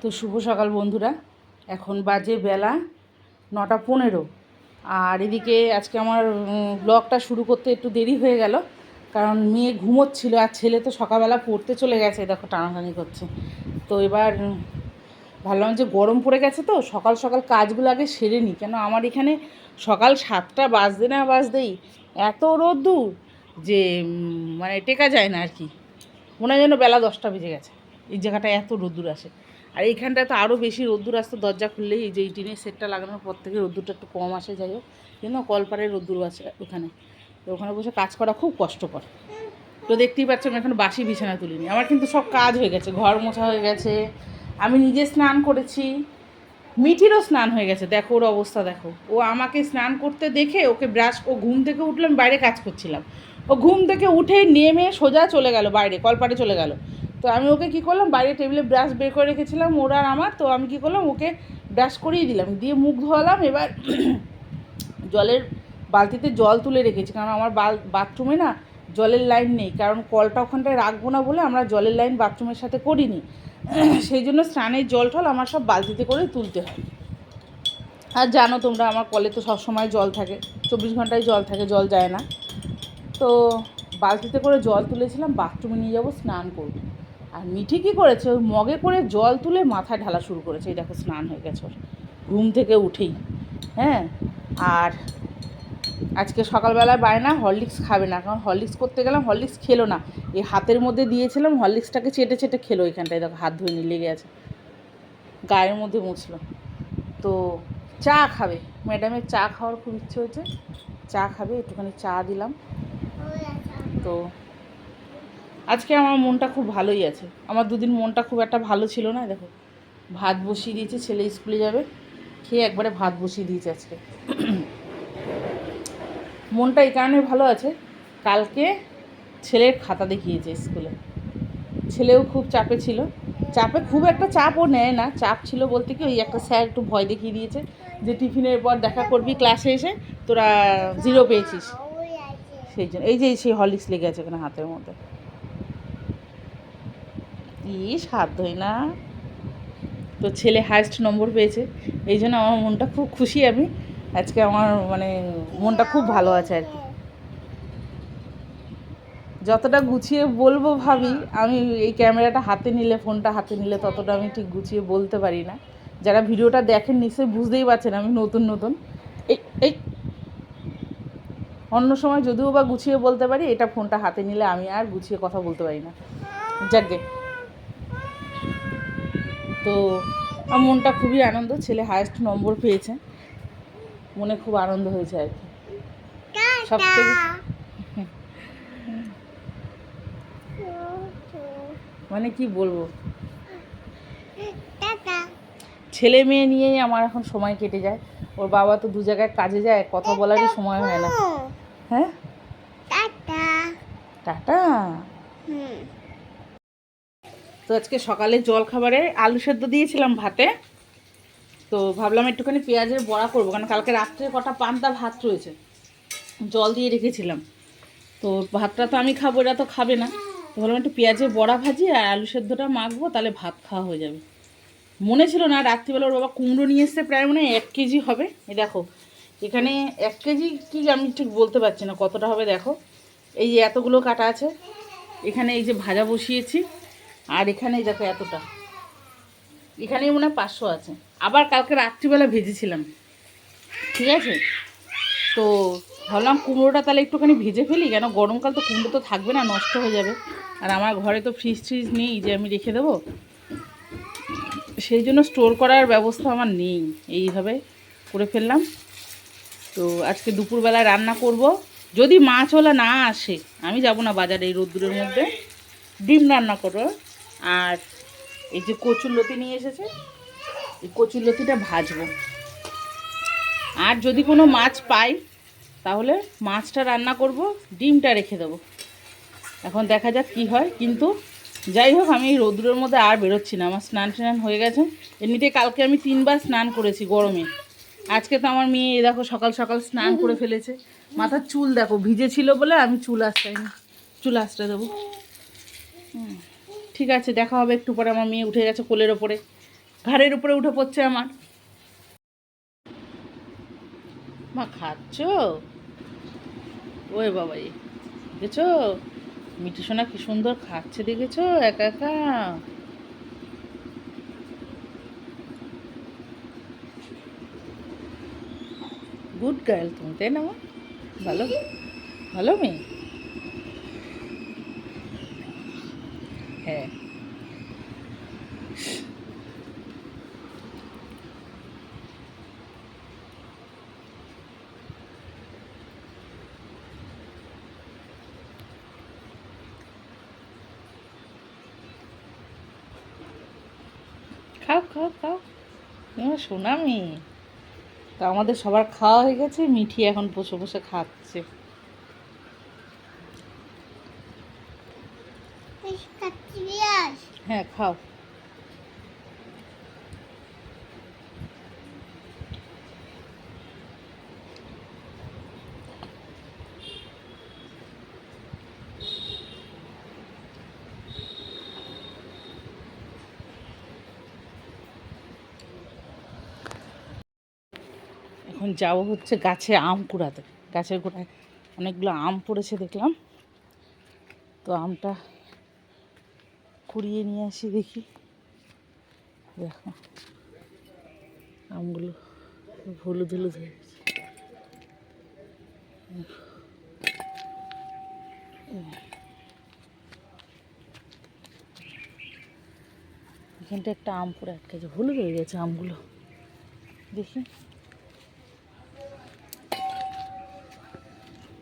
তো শুভ সকাল বন্ধুরা। এখন বাজে বেলা নটা পনেরো। আর এদিকে আজকে আমার ব্লগটা শুরু করতে একটু দেরি হয়ে গেল। কারণ মেয়ে ঘুমোচ্ছিল আর ছেলে তো সকালবেলা পড়তে চলে গেছে, দেখো টানাটানি করছে। তো এবার ভাবলাম যে গরম পড়ে গেছে তো, সকাল সকাল কাজগুলো আগে সেরে নিই। কেন আমার এখানে সকাল সাতটা বাজতে না বাজতেই এত রোদ্দুর যে মানে টেকা যায় না আর কি। মনে হয় যেন বেলা দশটা বেজে গেছে। এই জায়গাটায় এত রোদ্দুর আসে। আর এইখানটায় তো আরও বেশি রোদ্দুর আসতো, দরজা খুললেই এই যে এই টিনের সেটটা লাগানোর পর থেকে রোদ্দুরটা একটু কম আসে, যাই হোক। কিন্তু কলপারে রোদ্দুর আছে ওখানে। তো ওখানে বসে কাজ করা খুব কষ্টকর। তো দেখতেই পাচ্ছ আমি এখন বাসি বিছানা তুলিনি। আমার কিন্তু সব কাজ হয়ে গেছে, ঘর মোছা হয়ে গেছে। আমি নিজে স্নান করেছি। মিঠিরও স্নান হয়ে গেছে। দেখো ওর অবস্থা, দেখো। ও আমাকে স্নান করতে দেখে ওকে ব্রাশ, ও ঘুম থেকে উঠল আমি বাইরে কাজ করছিলাম। ও ঘুম থেকে উঠে নেমে সোজা চলে গেল বাইরে কলপারে চলে গেল। তো আমি ওকে কী করলাম? বাইরে টেবিলে ব্রাশ বের করে রেখেছিলাম, ওর আর আমার। তো আমি কী করলাম? ওকে ব্রাশ করিয়ে দিলাম। দিয়ে মুখ ধোয়ালাম। এবার জলের বালতিতে জল তুলে রেখেছি। কারণ আমার বাল বাথরুমে না জলের লাইন নেই। কারণ কলটা ওখানটায় রাখব না বলে আমরা জলের লাইন বাথরুমের সাথে করিনি। সেই জন্য স্নানের জল টল আমার সব বালতিতে করে তুলতে হয়। আর জানো তোমরা, আমার কলে তো সবসময় জল থাকে। চব্বিশ ঘন্টায় জল থাকে, জল যায় না। তো বালতিতে করে জল তুলেছিলাম বাথরুমে নিয়ে যাব, স্নান করব। আর মিঠি কী করেছে? ওই মগে করে জল তুলে মাথায় ঢালা শুরু করেছে। এই দেখো, স্নান হয়ে গেছে ওর। ঘুম থেকে উঠেই। হ্যাঁ? আর আজকে সকালবেলায় বায়না, হরলিক্স খাবে না। কারণ হরলিক্স করতে গেলাম, হরলিক্স খেলো না। এই হাতের মধ্যে দিয়েছিলাম, হরলিক্সটাকে চেটে চেটে খেলো এখানটায়। দেখো, হাত ধুয়ে নিয়ে লেগে আছে গায়ের মধ্যে মুছলো। তো চা খাবে। ম্যাডামের চা খাওয়ার খুব ইচ্ছে হয়েছে। চা খাবে, একটুখানি চা দিলাম। তো আজকে আমার মনটা খুব ভালোই আছে। আমার দুদিন মনটা খুব একটা ভালো ছিল না, দেখো। ভাত বসিয়ে দিয়েছে, ছেলে স্কুলে যাবে, খেয়ে একবারে ভাত বসিয়ে দিয়েছে আজকে। মনটা এই কারণে ভালো আছে, কালকে ছেলের খাতা দেখিয়েছে স্কুলে। ছেলেও খুব চাপে ছিল। চাপে খুব একটা চাপও নেয় না, চাপ ছিল বলতে কি ওই একটা স্যার একটু ভয় দেখিয়ে দিয়েছে যে টিফিনের পর দেখা করবি ক্লাসে এসে, তোরা জিরো পেয়েছিস। সেই জন্য, এই যে সেই হলিক্স লেগে আছে এখানে হাতের মধ্যে। হাত ধোয় না। তো ছেলে হায়েস্ট নম্বর পেয়েছে, এই জন্য আমার মনটা খুব খুশি আমি। আজকে আমার মানে মনটা খুব ভালো আছে আর কি। যতটা গুছিয়ে বলব ভাবি, আমি এই ক্যামেরাটা হাতে নিলে, ফোনটা হাতে নিলে ততটা আমি ঠিক গুছিয়ে বলতে পারি না। যারা ভিডিওটা দেখেন নিশ্চয়ই বুঝতেই পারছেন আমি নতুন নতুন। এই এই। অন্য সময় যদিও বা গুছিয়ে বলতে পারি, এটা ফোনটা হাতে নিলে আমি আর গুছিয়ে কথা বলতে পারি না। যাকে তো আমার মনটা খুবই আনন্দ ছেলে হায়েস্ট নম্বর পেয়েছে। মনে খুব আনন্দ হয়েছে আর কি। সব থেকে মানে কি বলব? ছেলে মেয়ে নিয়েই আমার এখন সময় কেটে যায়। ওর বাবা তো দু জায়গায় কাজে যায় কথা বলারই সময় হয় না। হ্যাঁ? টাটা? তো আজকে সকালে জল খাবারে আলু সেদ্ধ দিয়েছিলাম ভাতে। তো ভাবলাম একটুখানি পেঁয়াজের বড়া করব, কারণ কালকে রাত্রে কটা পান্তা ভাত রয়েছে। জল দিয়ে রেখেছিলাম। তো ভাতটা তো আমি খাব, এরা তো খাবে না। তো ভাবলাম একটু পেঁয়াজের বড়া ভাজি আর আলু সেদ্ধটা মাখবো, তাহলে ভাত খাওয়া হয়ে যাবে। মনে ছিল না, রাত্রিবেলা ওর বাবা কুমড়ো নিয়ে এসছে, প্রায় মনে এক কেজি হবে। এ দেখো, এখানে এক কেজি কি আমি ঠিক বলতে পারছি না, কতটা হবে দেখো। এই যে এতগুলো কাটা আছে, এখানে এই যে ভাজা বসিয়েছি। আর এখানে দেখো এতটা। এখানেই মনে হয় পাঁচশো আছে। আবার কালকে রাত্রিবেলা ভেজেছিলাম। ঠিক আছে? তো ভাবলাম কুমড়োটা তাহলে একটুখানি ভেজে ফেলি, কেন গরমকাল তো কুমড়ো তো থাকবে না, নষ্ট হয়ে যাবে। আর আমার ঘরে তো ফ্রিজ ট্রিজ নেই, যে আমি রেখে দেবো। সেই জন্য স্টোর করার ব্যবস্থা আমার নেই, এইভাবে করে ফেললাম। তো আজকে দুপুরবেলায় রান্না করব। যদি মাছওয়ালা না আসে, আমি যাব না বাজারে এই রোদ্দুরের মধ্যে। ডিম রান্না করব আর এই যে কচুর লতি নিয়ে এসেছে এই কচুর লতিটা ভাজবো। আর যদি কোনো মাছ পাই তাহলে মাছটা রান্না করব ডিমটা রেখে দেবো। এখন দেখা যাক কি হয় কিন্তু যাই হোক আমি রোদ্রের মধ্যে আর বেরোচ্ছি না আমার স্নান টান হয়ে গেছে। এমনিতে কালকে আমি তিনবার স্নান করেছি গরমে। আজকে তো আমার মেয়ে দেখো সকাল সকাল স্নান করে ফেলেছে। মাথার চুল দেখো ভিজে ছিল বলে আমি চুল আঁচড়াইনি। চুল আসতে দেবো। হুম, ঠিক আছে, দেখা হবে, একটু পরে আমার মেয়ে উঠে গেছে কোলের ওপরে। ঘাড়ের উপরে উঠে পড়ছে আমার। মা, খাচ্ছ? ওই বাবাই দেখেছ? মিঠি সোনা কি সুন্দর খাচ্ছে, দেখেছ? একা একা। গুড গার্ল তুমি, তাই না? ভালো? ভালো মেয়ে? হ্যাঁ। খাও খাও খাও। সোনা মেয়ে তা আমাদের সবার খাওয়া হয়ে গেছে, মিঠি এখন বসে বসে খাচ্ছে। হ্যাঁ খাও। এখন যাব হচ্ছে গাছে আম কুড়াতে। গাছের গোড়ায় অনেকগুলো আম পড়েছে দেখলাম। তো আমটা কুড়িয়ে নিয়ে আসি দেখি। দেখো। আমগুলো হলুদ হলুদ হয়ে গেছে। এখানটা একটা আম পড়ে আটকে আছে হলুদ হয়ে গেছে আমগুলো। দেখি।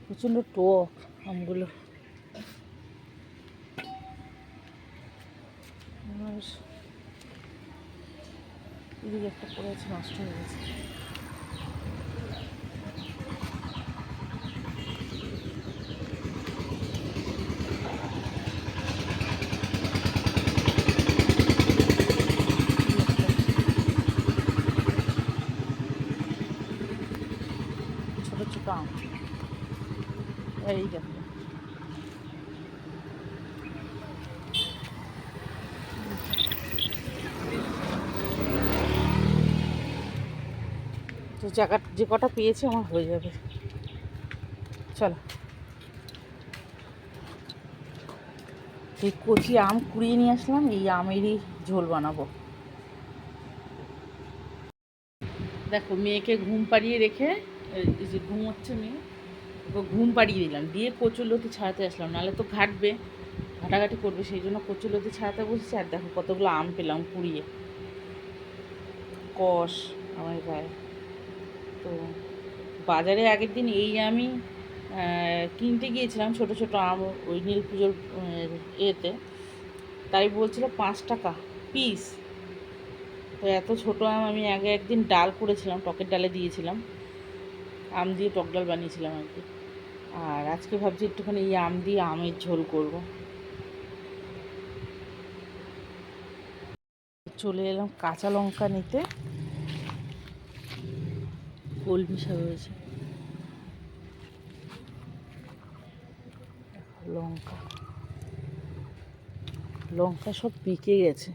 প্রচণ্ড টক আমগুলো। আর এদিকে একটা পড়ে আছে নষ্ট হয়ে গেছে ছোট ছোট আম জায়গা, যে কটা পেয়েছি আমার হয়ে যাবে। চলো। এই কচি আম কুড়িয়ে নিয়ে আসলাম, এই আমেরই ঝোল বানাবো। দেখো, মেয়েকে ঘুম পাড়িয়ে রেখে যে ঘুম হচ্ছে মেয়ে, ওকে ঘুম পাড়িয়ে দিলাম। দিয়ে কচুরলতি ছাড়াতে আসলাম, নাহলে তো ঘাটবে, ঘাটাঘাটি করবে, সেই জন্য কচুরলতি ছাড়াতে বসেছি, আর দেখো কতগুলো আম পেলাম কুড়িয়ে। কষ আমার গায়ে। তো বাজারে আগের দিন এই আমি কিনতে গিয়েছিলাম ছোট ছোট আম ওই নীল পুজোর এতে তাই বলছিল পাঁচ টাকা পিস তো এত ছোট আম আমি আগে একদিন ডাল করেছিলাম, টকের ডালে দিয়েছিলাম। আম দিয়ে টক ডাল বানিয়েছিলাম আর কি। আর আজকে ভাবছি একটুখানি এই আম দিয়ে আমের ঝোল করব। চলে এলাম কাঁচা লঙ্কা নিতে। কলমি শাক রয়েছে লঙ্কা। লঙ্কা সব পিকে গেছে।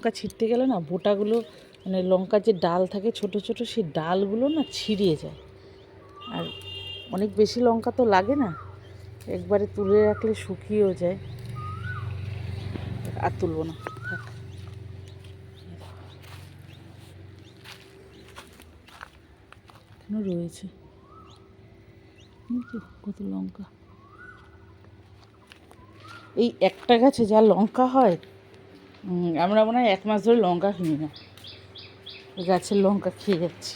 লঙ্কা ছিঁড়তে গেলে না বোটাগুলো মানে লঙ্কার যে ডাল থাকে ছোট ছোট, সেই ডালগুলো না ছিঁড়িয়ে যায়। আর অনেক বেশি লঙ্কা তো লাগে না, একবারে তুলে রাখলে শুকিয়েও যায়। আর তুলবো না রয়েছে। কত লঙ্কা। এই একটা গাছে যা লঙ্কা হয় আমরা মনে হয় এক মাস ধরে লঙ্কা কিনি না। গাছের লঙ্কা খেয়ে যাচ্ছি।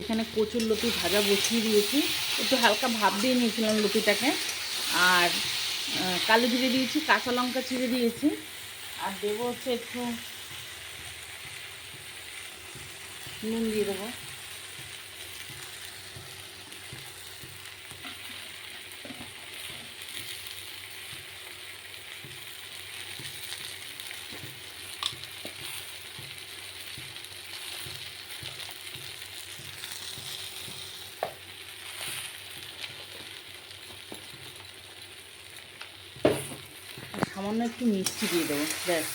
এখানে কচুর লতি ভাজা বসিয়ে দিয়েছি। একটু হালকা ভাপ দিয়ে নিয়েছিলাম লতিটাকে। আর কালো জিরে দিয়েছি, কাঁচা লঙ্কা চিড়ে দিয়েছি। আর দেবো হচ্ছে একটু নুন দিয়ে দেবো। সামান্য একটু মিষ্টি দিয়ে দেবো, ব্যাস।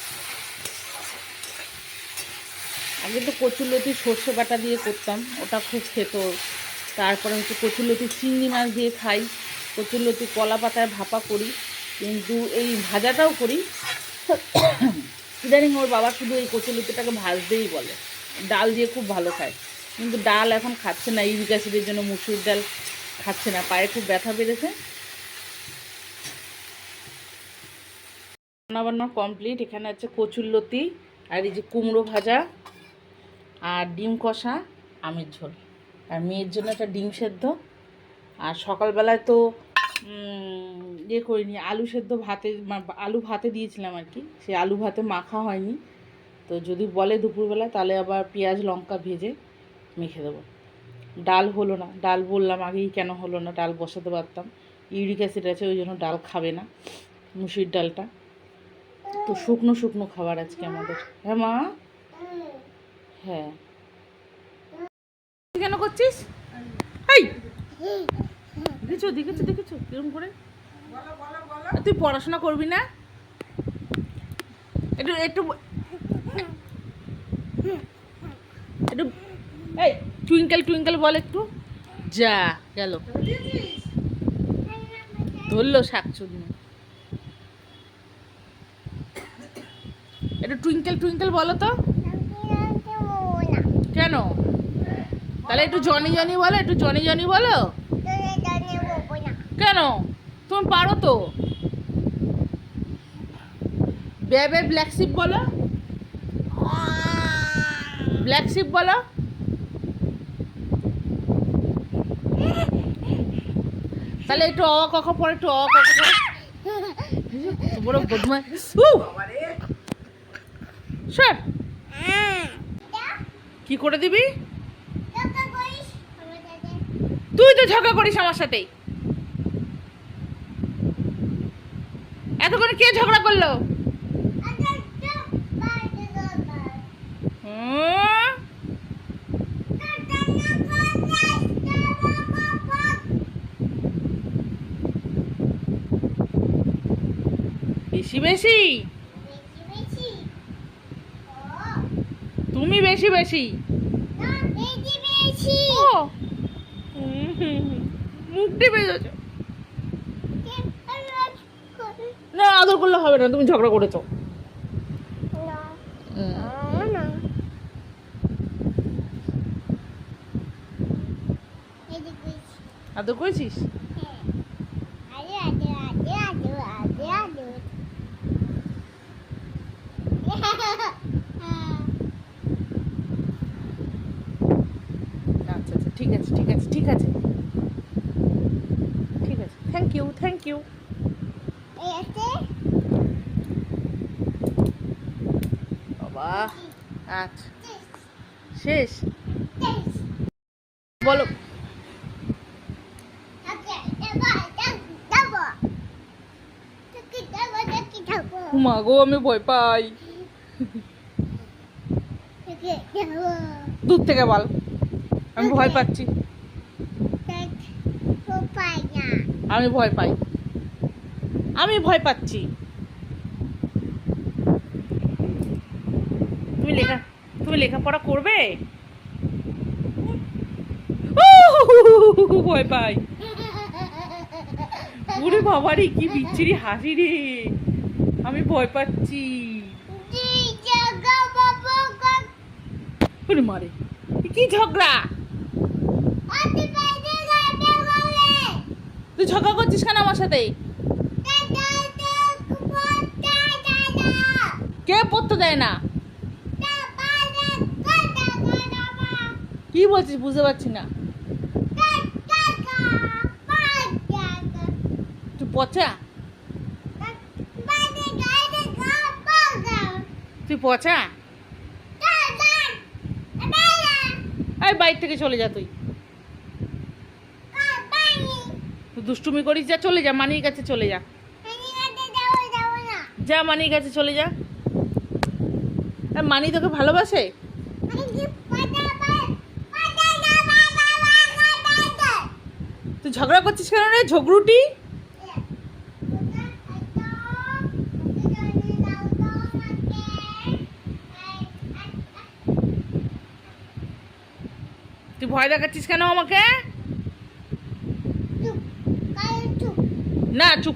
আগে তো কচুরলতি সর্ষে বাটা দিয়ে করতাম, ওটা খুব খেত। তারপরে হচ্ছে কচুরলতি চিংড়ি মাছ দিয়ে খাই কচুরলতি কলা পাতায় ভাপা করি, কিন্তু এই ভাজাটাও করি। ইদানিং ওর বাবা শুধু এই কচুরলতিটাকে ভাজতেই বলে, ডাল দিয়ে খুব ভালো খায়। কিন্তু ডাল এখন খাচ্ছে না অ্যাসিডের জন্য মুসুর ডাল খাচ্ছে না, পায়ে খুব ব্যথা বেড়েছে। রান্না বান্না কমপ্লিট এখানে আছে কচুরলতি আর এই যে কুমড়ো ভাজা, আর ডিম কষা, আমের ঝোল। আর মেয়ের জন্য একটা ডিম সেদ্ধ। আর সকালবেলায় তো ইয়ে করিনি, আলু সেদ্ধ ভাতে আলু ভাতে দিয়েছিলাম আর কি। সেই আলু ভাতে মাখা হয়নি। তো যদি বলে দুপুরবেলা, তাহলে আবার পেঁয়াজ, লঙ্কা ভেজে মেখে দেবো। ডাল হলো না। ডাল বললাম আগেই কেন হলো না, ডাল বসাতে পারতাম। ইউরিক অ্যাসিড আছে, ওই জন্য ডাল খাবে না, মুসুর ডালটা। তো শুকনো শুকনো খাবার আজকে আমাদের। হ্যাঁ মা? হ্যাঁ। কেন করছিস? দেখেছ দেখেছ দেখেছ? কিরম করে? তুই পড়াশোনা করবি না? একটু একটু একটু, এই, টুইঙ্কেল টুইঙ্কেল বল একটু। যা, গেল। ধরলো শাক চুদনি একটু টুইঙ্কেল টুইঙ্কেল বলো তো। কেন? তাহলে একটু জনি জনি বলো একটু জনি জনি বলো। কেন? তুমি পারো তো। বেবে ব্ল্যাক শিপ বলো। ব্ল্যাক শিপ বলো। তাহলে একটু অ কখ পরে একটু অ কখ পরে। বড় বদমা স্যার কি করে দিবি? তুই তো ঝগড়া করিস আমার সাথেই। এতক্ষণ কে ঝগড়া করল? বেশি বেশি তুমি বেশি বেশি ও। মুখ টিপে না আদর করলে হবে না তুমি ঝগড়া করেছ। আদর করেছিস আচ্ছা আচ্ছা ঠিক আছে ঠিক আছে ঠিক আছে ঠিক আছে থ্যাংক ইউ থ্যাংক ইউ শেষ। বলো। মা গো, আমি ভয় পাই। দূর থেকে বল। আমি ভয় পাচ্ছি। আমি ভয় পাই। আমি ভয় পাচ্ছি তুমি লেখা তুমি লেখাপড়া করবে? ভয় পাই। ওরে বাবারে কি বিচ্ছিরি হাসি রে। আমি ভয় পাচ্ছি। মারে কি ঝগড়া? তুই ঝগড়া করছিস কেন আমার সাথে? কে পড়তে দেয় না? কি বলছিস বুঝতে পারছি না। তুই পচা? তুই পচা? এই বাইর থেকে চলে যা তুই। দুষ্টুমি করিস, যা চলে যা, মানির কাছে চলে যা। যা মানির কাছে চলে যা। মানি তোকে ভালোবাসে? ঝগড়া করছিস কেন রে? ঝগড়ুটি? তুই ভয় দেখাচ্ছিস কেন আমাকে? না চুপ।